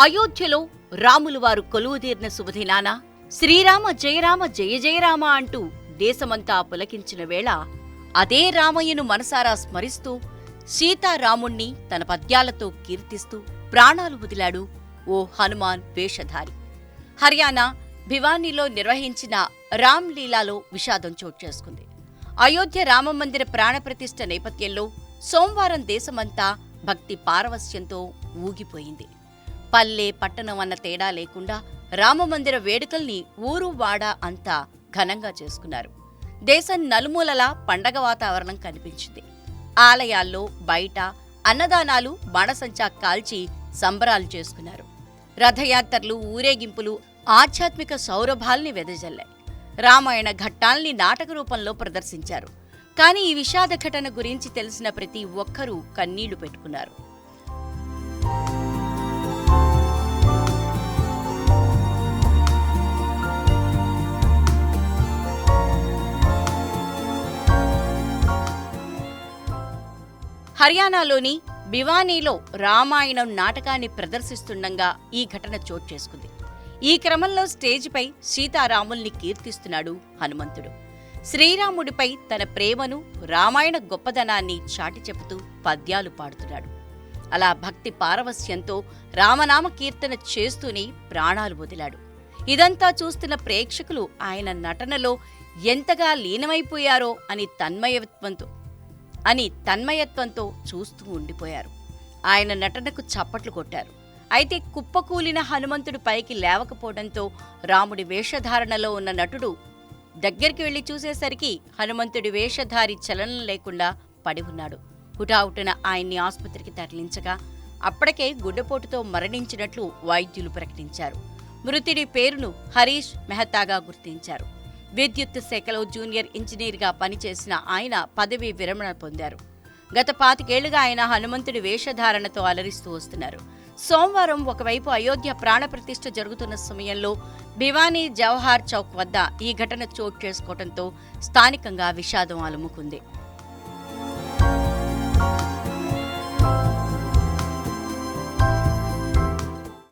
అయోధ్యలో రాములు వారు కొలువుదీర్న శుభదినాన శ్రీరామ జయరామ జయ జయరామ అంటూ దేశమంతా పులకించిన వేళ అదే రామయ్యను మనసారా స్మరిస్తూ సీతారాముణ్ణి తన పద్యాలతో కీర్తిస్తూ ప్రాణాలు వదిలాడు ఓ హనుమాన్ వేషధారి. హర్యానా భివానీలో నిర్వహించిన రామ్లీలాలో విషాదం చోటు చేసుకుంది. అయోధ్య రామమందిర ప్రాణప్రతిష్ఠ నేపథ్యంలో సోమవారం దేశమంతా భక్తి పారవస్యంతో ఊగిపోయింది. పల్లె పట్టణం అన్న తేడా లేకుండా రామమందిర వేడుకల్ని ఊరు వాడ అంతా ఘనంగా చేసుకున్నారు. దేశం నలుమూలలా పండగ వాతావరణం కనిపించింది. ఆలయాల్లో బయట అన్నదానాలు బాణసంచా కాల్చి సంబరాలు చేసుకున్నారు. రథయాత్రలు ఊరేగింపులు ఆధ్యాత్మిక సౌరభాల్ని వెదజల్లాయి. రామాయణ ఘట్టాల్ని నాటక రూపంలో ప్రదర్శించారు. కానీ ఈ విషాద ఘటన గురించి తెలిసిన ప్రతి ఒక్కరూ కన్నీళ్ళు పెట్టుకున్నారు. హర్యానాలోని భివానీలో రామాయణం నాటకాన్ని ప్రదర్శిస్తుండగా ఈ ఘటన చోటు చేసుకుంది. ఈ క్రమంలో స్టేజ్పై సీతారాముల్ని కీర్తిస్తున్నాడు హనుమంతుడు. శ్రీరాముడిపై తన ప్రేమను రామాయణ గొప్పదనాన్ని చాటి చెబుతూ పద్యాలు పాడుతున్నాడు. అలా భక్తి పారవస్యంతో రామనామ కీర్తన చేస్తూనే ప్రాణాలు వదిలాడు. ఇదంతా చూస్తున్న ప్రేక్షకులు ఆయన నటనలో ఎంతగా లీనమైపోయారో అని తన్మయత్వంతో అని తన్మయత్వంతో చూస్తూ ఉండిపోయారు. ఆయన నటనకు చప్పట్లు కొట్టారు. అయితే కుప్పకూలిన హనుమంతుడు పైకి లేవకపోవడంతో రాముడి వేషధారణలో ఉన్న నటుడు దగ్గరికి వెళ్ళి చూసేసరికి హనుమంతుడి వేషధారి చలనం లేకుండా పడి ఉన్నాడు. హుటాహుటిన ఆయన్ని ఆసుపత్రికి తరలించగా అప్పటికే గుండెపోటుతో మరణించినట్లు వైద్యులు ప్రకటించారు. మృతుడి పేరును హరీష్ మెహతాగా గుర్తించారు. విద్యుత్ శాఖలో జూనియర్ ఇంజనీర్గా పనిచేసిన ఆయన పదవీ విరమణ పొందారు. గత పాతికేళ్ళుగా ఆయన హనుమంతుడి వేషధారణతో అలరిస్తూ వస్తున్నారు. సోమవారం ఒకవైపు అయోధ్య ప్రాణప్రతిష్ఠ జరుగుతున్న సమయంలో భివానీ జవహార్ చౌక్ వద్ద ఈ ఘటన చోటు చేసుకోవడంతో స్థానికంగా విషాదం అలుముకుంది.